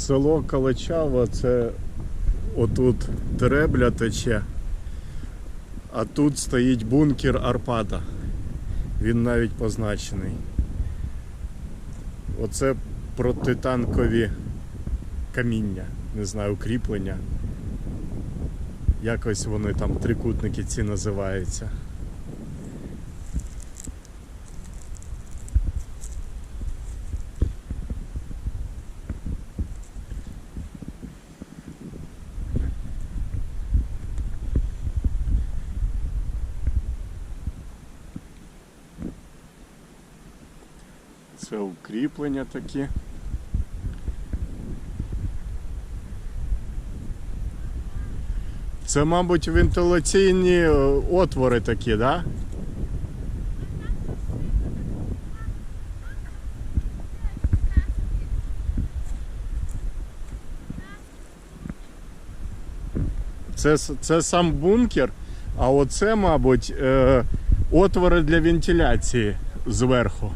Село Калачава це отут Теребля тече, а тут стоїть бункер Арпада. Він навіть позначений. Оце протитанкові каміння, не знаю, укріплення. Якось вони там трикутники ці називаються. Це укріплення такі. Це, мабуть, вентиляційні е, отвори такі, так? Да? Це, це сам бункер, а оце, мабуть, е, отвори для вентиляції зверху.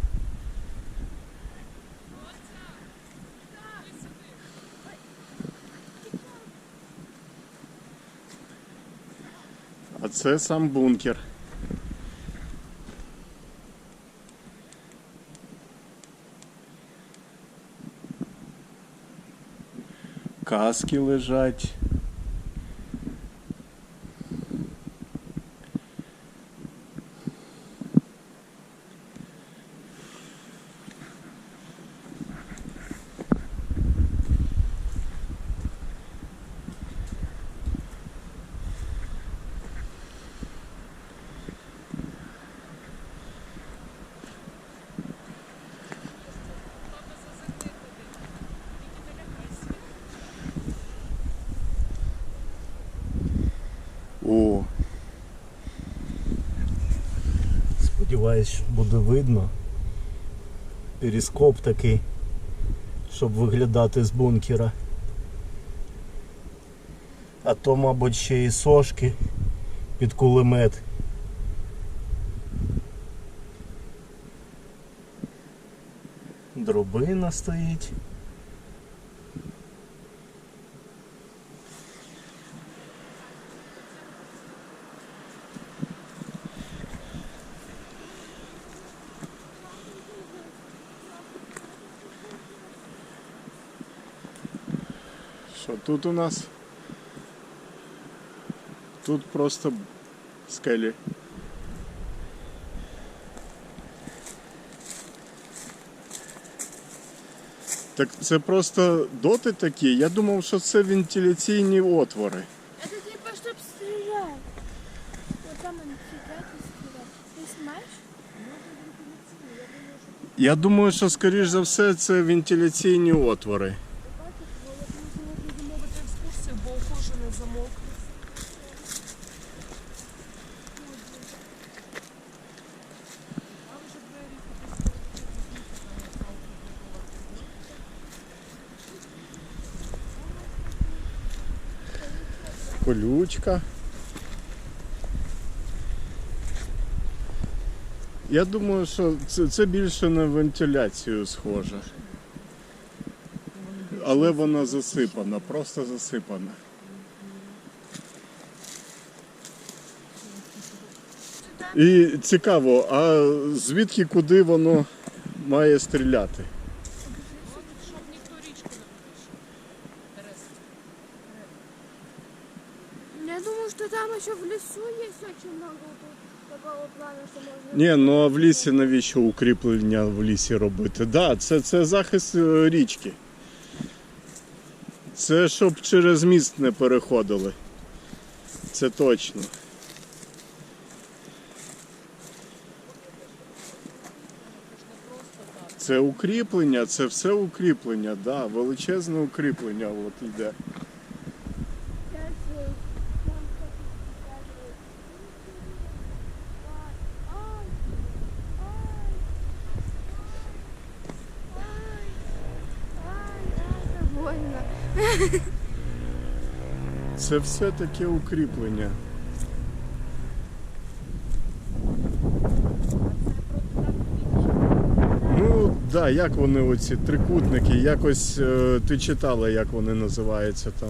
А це сам бункер. Каски лежать. Сподіваюсь, буде видно. Перископ такий, щоб виглядати з бункера. А то, мабуть, ще і сошки під кулемет. Дробина стоїть. Що тут у нас? Тут просто скелі. Так це просто доти такі. Я думав, що це вентиляційні отвори. Это типа, чтоб стрелять. Вот там они сидят и стреляют. Ты снимаешь? Я думаю, що скоріш за все це вентиляційні отвори. Не замок. колючка. Я думаю, що це, це більше на вентиляцію схоже. Але вона засипана, просто засипана. І цікаво, а звідки куди воно має стріляти? Щоб ніхто річку не. Я думаю, что там еще в есть очень много вот такого плана, что можно... Ні, ну а в лісі навіщо укріплення в лісі робити? Так, да, це, це захист е, річки. Це щоб через міст не переходили. Це точно. Це укріплення, це все укріплення, да, величезне укріплення от йде. Сейчас, э, нам кто-то показывает. Ай, ай, ай, ай, это больно. Це все таке укріплення. Да, як вони оці трикутники, якось е, ти читала, як вони називаються там.